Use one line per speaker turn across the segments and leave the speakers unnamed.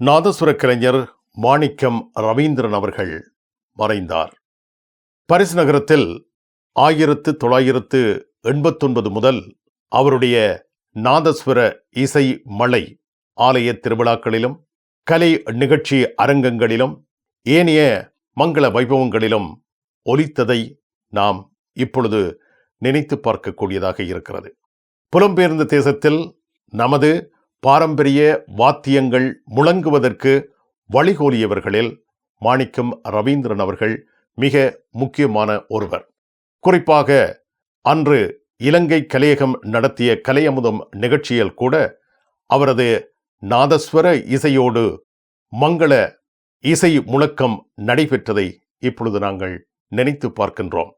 நாதசுர கலைஞர் மாணிக்கம் ரவீந்திரன் அவர்கள் மறைந்தார். பரிஸ் நகரத்தில் ஆயிரத்து தொள்ளாயிரத்து எண்பத்தொன்பது முதல் அவருடைய நாதஸ்வர இசை மலை ஆலய திருவிழாக்களிலும் கலை நிகழ்ச்சி அரங்கங்களிலும் ஏனைய மங்கள வைபவங்களிலும் ஒலித்ததை நாம் இப்பொழுது நினைத்து பார்க்கக்கூடியதாக இருக்கிறது. புலம்பெயர்ந்த தேசத்தில் நமது பாரம்பரிய வாத்தியங்கள் முழங்குவதற்கு வழிகோலியவர்களில் மாணிக்கம் ரவீந்திரன் அவர்கள் மிக முக்கியமான ஒருவர். குறிப்பாக அன்று இலங்கை கலையகம் நடத்திய கலையமுதம் நிகழ்ச்சியில் கூட அவரது நாதஸ்வர இசையோடு மங்கள இசை முழக்கம் நடைபெற்றதை இப்பொழுது நாங்கள் நினைத்து பார்க்கின்றோம்.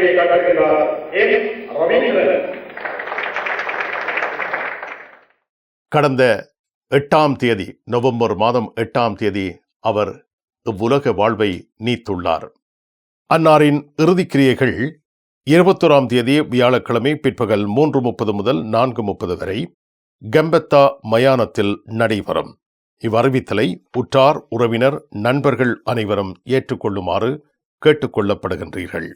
மேடையை வழியை என் ரவீந்திரன்.
கடந்த எட்டாம் தேதி நவம்பர் மாதம் எட்டாம் தேதி அவர் இவ்வுலக வாழ்வை நீத்துள்ளார். அன்னாரின் இறுதிக்கிரியைகள் இருபத்தோராம் தேதி வியாழக்கிழமை பிற்பகல் மூன்று முப்பது முதல் நான்கு முப்பது வரை கம்பத்தா மயானத்தில் நடைபெறும். இவ்வறிவித்தலை உற்றார் உறவினர் நண்பர்கள் அனைவரும் ஏற்றுக்கொள்ளுமாறு கேட்டுக்கொள்ளப்படுகின்றீர்கள்.